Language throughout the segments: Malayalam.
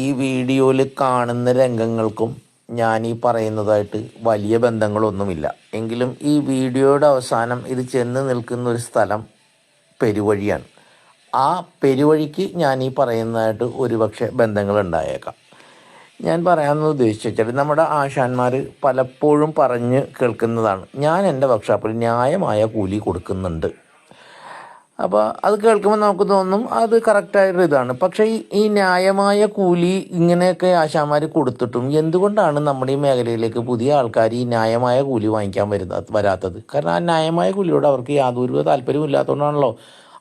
ഈ വീഡിയോയിൽ കാണുന്ന രംഗങ്ങൾക്കും ഞാൻ ഈ പറയുന്നതായിട്ട് വലിയ ബന്ധങ്ങളൊന്നുമില്ല. എങ്കിലും ഈ വീഡിയോയുടെ അവസാനം ഇത് ചെന്ന് നിൽക്കുന്ന ഒരു സ്ഥലം പെരുവഴിയാണ്. ആ പെരുവഴിക്ക് ഞാൻ ഈ പറയുന്നതായിട്ട് ഒരുപക്ഷെ ബന്ധങ്ങൾ ഉണ്ടായേക്കാം ഞാൻ പറയാമെന്ന് ഉദ്ദേശിച്ചാൽ നമ്മുടെ ആശാന്മാർ പലപ്പോഴും പറഞ്ഞ് കേൾക്കുന്നതാണ്. ഞാൻ എന്റെ വർക്ക്ഷോപ്പിൽ ന്യായമായ കൂലി കൊടുക്കുന്നുണ്ട്. അപ്പോൾ അത് കേൾക്കുമ്പോൾ നമുക്ക് തോന്നും അത് കറക്റ്റായൊരു ഇതാണ്. പക്ഷേ ഈ ന്യായമായ കൂലി ഇങ്ങനെയൊക്കെ ആശാന്മാർ കൊടുത്തിട്ടും എന്തുകൊണ്ടാണ് നമ്മുടെ ഈ മേഖലയിലേക്ക് പുതിയ ആൾക്കാർ ഈ ന്യായമായ കൂലി വാങ്ങിക്കാൻ വരുന്നത് വരാത്തത്? കാരണം ആ ന്യായമായ കൂലിയോട് അവർക്ക് യാതൊരു താല്പര്യവും ഇല്ലാത്തതുകൊണ്ടാണല്ലോ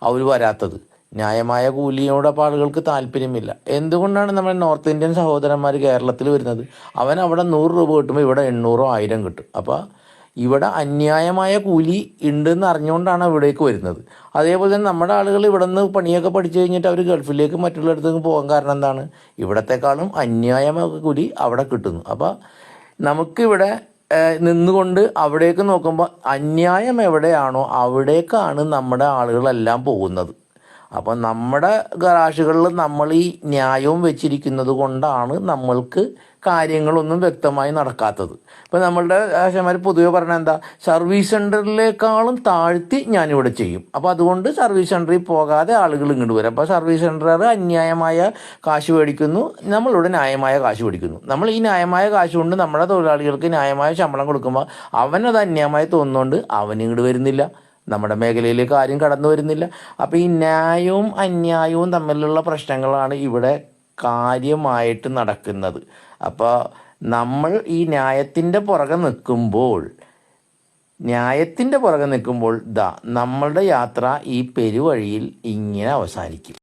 അവർ വരാത്തത്. ന്യായമായ കൂലിയോട് ആളുകൾക്ക് താല്പര്യമില്ല. എന്തുകൊണ്ടാണ് നമ്മുടെ നോർത്ത് ഇന്ത്യൻ സഹോദരന്മാർ കേരളത്തിൽ വരുന്നത്? അവൻ അവിടെ നൂറ് രൂപ കിട്ടുമ്പോൾ ഇവിടെ എണ്ണൂറോ ആയിരം കിട്ടും. അപ്പോൾ ഇവിടെ അന്യായമായ കൂലി ഉണ്ടെന്ന് അറിഞ്ഞുകൊണ്ടാണ് ഇവിടേക്ക് വരുന്നത്. അതേപോലെ തന്നെ നമ്മുടെ ആളുകൾ ഇവിടെ നിന്ന് പണിയൊക്കെ പഠിച്ചു കഴിഞ്ഞിട്ട് അവർ ഗൾഫിലേക്ക് മറ്റുള്ളിടത്തേക്ക് പോകാൻ കാരണം എന്താണ്? ഇവിടത്തെക്കാളും അന്യായമായ കൂലി അവിടെ കിട്ടുന്നു. അപ്പോൾ നമുക്കിവിടെ നിന്നുകൊണ്ട് അവിടേക്ക് നോക്കുമ്പോൾ അന്യായം എവിടെയാണോ അവിടേക്കാണ് നമ്മുടെ ആളുകളെല്ലാം പോകുന്നത്. അപ്പോൾ നമ്മുടെ ഗറാഷുകളിൽ നമ്മൾ ഈ ന്യായവും വെച്ചിരിക്കുന്നത് കൊണ്ടാണ് നമ്മൾക്ക് കാര്യങ്ങളൊന്നും വ്യക്തമായി നടക്കാത്തത്. ഇപ്പം നമ്മളുടെ ആശാന്മാർ പൊതുവെ പറഞ്ഞ എന്താ? സർവീസ് സെന്ററിലേക്കാളും താഴ്ത്തി ഞാനിവിടെ ചെയ്യും. അപ്പോൾ അതുകൊണ്ട് സർവീസ് സെന്ററിൽ പോകാതെ ആളുകൾ ഇങ്ങോട്ട് വരും. അപ്പോൾ സർവീസ് സെന്ററുകാർ അന്യായമായ കാശ് മേടിക്കുന്നു. നമ്മളിവിടെ ന്യായമായ കാശ് മേടിക്കുന്നു. നമ്മൾ ഈ ന്യായമായ കാശ് കൊണ്ട് നമ്മുടെ തൊഴിലാളികൾക്ക് ന്യായമായ ശമ്പളം കൊടുക്കുമ്പോൾ അവനത് അന്യായമായി തോന്നുന്നുകൊണ്ട് അവനിങ്ങോട്ട് വരുന്നില്ല. നമ്മുടെ മേഖലയിലേക്ക് ആരും കടന്നു വരുന്നില്ല. അപ്പോൾ ഈ ന്യായവും അന്യായവും തമ്മിലുള്ള പ്രശ്നങ്ങളാണ് ഇവിടെ കാര്യമായിട്ട് നടക്കുന്നത്. അപ്പോൾ നമ്മൾ ഈ ന്യായത്തിന്റെ പുറകെ നിൽക്കുമ്പോൾ ന്യായത്തിന്റെ പുറകെ നിൽക്കുമ്പോൾ ദാ നമ്മളുടെ യാത്ര ഈ പെരുവഴിയിൽ ഇങ്ങനെ അവസാനിക്കും.